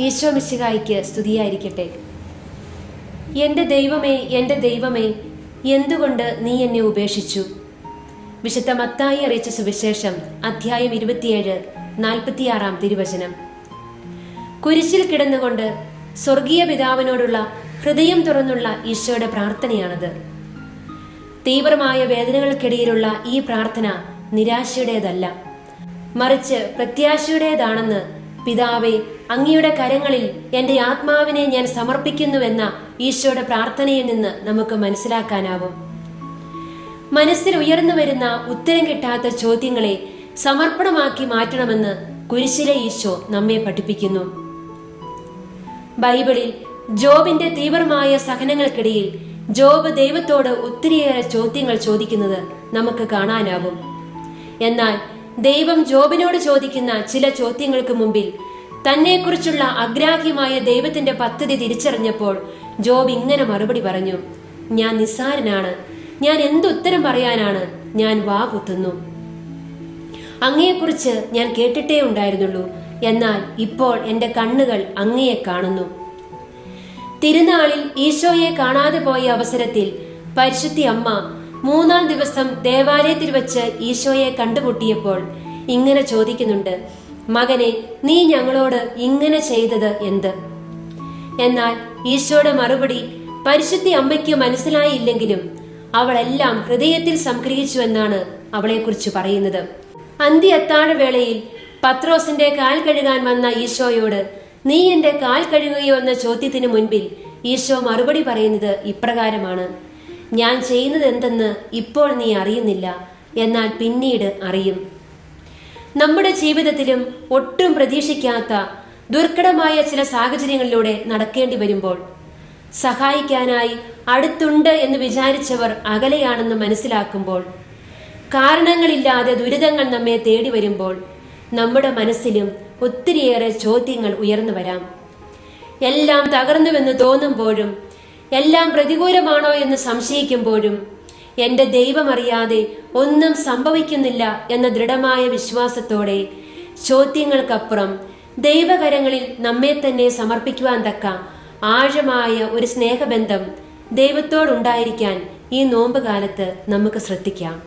ഈശോ മിശിഹായിക്ക് സ്തുതിയായിരിക്കട്ടെ. എന്റെ ദൈവമേ എന്റെ ദൈവമേ എന്തുകൊണ്ട് നീ എന്നെ ഉപേക്ഷിച്ചു? വിശുദ്ധ മത്തായി അറിയിച്ച സുവിശേഷം അധ്യായം ഇരുപത്തിയേഴ് നാൽപ്പത്തിയാറാം തിരുവചനം. കുരിശിൽ കിടന്നുകൊണ്ട് സ്വർഗീയ പിതാവിനോടുള്ള ഹൃദയം തുറന്നുള്ള ഈശോയുടെ പ്രാർത്ഥനയാണത്. തീവ്രമായ വേദനകൾക്കിടയിലുള്ള ഈ പ്രാർത്ഥന നിരാശയുടേതല്ല. മറിച്ച് പ്രത്യാശയുടേതാണെന്ന് പിതാവെ അങ്ങയുടെ കരങ്ങളിൽ എന്റെ ആത്മാവിനെ ഞാൻ സമർപ്പിക്കുന്നുവെന്ന ഈശോയുടെ പ്രാർത്ഥനയിൽ നിന്ന് നമുക്ക് മനസ്സിലാക്കാനാവും. മനസ്സിൽ ഉയർന്നു വരുന്ന ഉത്തരം കിട്ടാത്ത ചോദ്യങ്ങളെ സമർപ്പണമാക്കി മാറ്റണമെന്ന് കുരിശിലെ ഈശോ നമ്മെ പഠിപ്പിക്കുന്നു. ബൈബിളിൽ ജോബിന്റെ തീവ്രമായ സഹനങ്ങൾക്കിടയിൽ ജോബ് ദൈവത്തോട് ഒത്തിരിയേറെ ചോദ്യങ്ങൾ ചോദിക്കുന്നത് നമുക്ക് കാണാനാവും എന്നാൽ ദൈവം ജോബിനോട് ചോദിക്കുന്ന ചില ചോദ്യങ്ങൾക്ക് മുമ്പിൽ തന്നെക്കുറിച്ചുള്ള അഗ്രാഹ്യമായ ദൈവത്തിന്റെ പദ്ധതി തിരിച്ചറിഞ്ഞപ്പോൾ ജോബ് ഇങ്ങനെ മറുപടി പറഞ്ഞു ഞാൻ നിസ്സാരനാണ് ഞാൻ എന്തുത്തരം പറയാനാണ് ഞാൻ വാ കുത്തുന്നു. അങ്ങയെക്കുറിച്ച് ഞാൻ കേട്ടിട്ടേ ഉണ്ടായിരുന്നുള്ളൂ എന്നാൽ ഇപ്പോൾ എന്റെ കണ്ണുകൾ അങ്ങയെ കാണുന്നു. തിരുനാളിൽ ഈശോയെ കാണാതെ പോയ അവസരത്തിൽ പരിശുദ്ധി അമ്മ മൂന്നാം ദിവസം ദേവാലയത്തിൽ വെച്ച് ഈശോയെ കണ്ടുമുട്ടിയപ്പോൾ ഇങ്ങനെ ചോദിക്കുന്നുണ്ട് മകനെ നീ ഞങ്ങളോട് ഇങ്ങനെ ചെയ്തത് എന്ത്? എന്നാൽ ഈശോയുടെ മറുപടി പരിശുദ്ധി അമ്മയ്ക്ക് മനസ്സിലായില്ലെങ്കിലും അവളെല്ലാം ഹൃദയത്തിൽ സംഗ്രഹിച്ചു എന്നാണ് അവളെക്കുറിച്ച് പറയുന്നത്. അന്ത്യ അത്താഴ വേളയിൽ പത്രോസിന്റെ കാൽ കഴുകാൻ വന്ന ഈശോയോട് നീ എന്റെ കാൽ കഴുകുകയോ എന്ന ചോദ്യത്തിന് മുൻപിൽ ഈശോ മറുപടി പറയുന്നത് ഇപ്രകാരമാണ്. ഞാൻ ചെയ്യുന്നത് എന്തെന്ന് ഇപ്പോൾ നീ അറിയുന്നില്ല എന്നാൽ പിന്നീട് അറിയും. നമ്മുടെ ജീവിതത്തിലും ഒട്ടും പ്രതീക്ഷിക്കാത്ത ദുർഘടമായ ചില സാഹചര്യങ്ങളിലൂടെ നടക്കേണ്ടി വരുമ്പോൾ സഹായിക്കാനായി അടുത്തുണ്ട് എന്ന് വിചാരിച്ചവർ അകലെയാണെന്ന് മനസ്സിലാക്കുമ്പോൾ കാരണങ്ങളില്ലാതെ ദുരിതങ്ങൾ നമ്മെ തേടി വരുമ്പോൾ നമ്മുടെ മനസ്സിലും ഒത്തിരിയേറെ ചോദ്യങ്ങൾ ഉയർന്നു വരാം. എല്ലാം തകർന്നുവെന്ന് തോന്നുമ്പോഴും എല്ലാം പ്രതികൂലമാണോ എന്ന് സംശയിക്കുമ്പോഴും എന്റെ ദൈവമറിയാതെ ഒന്നും സംഭവിക്കുന്നില്ല എന്ന ദൃഢമായ വിശ്വാസത്തോടെ ചോദ്യങ്ങൾക്കപ്പുറം ദൈവകരങ്ങളിൽ നമ്മെ തന്നെ സമർപ്പിക്കുവാൻ തക്ക ആഴമായ ഒരു സ്നേഹബന്ധം ദൈവത്തോടുണ്ടായിരിക്കാൻ ഈ നോമ്പ് കാലത്ത് നമുക്ക് ശ്രദ്ധിക്കാം.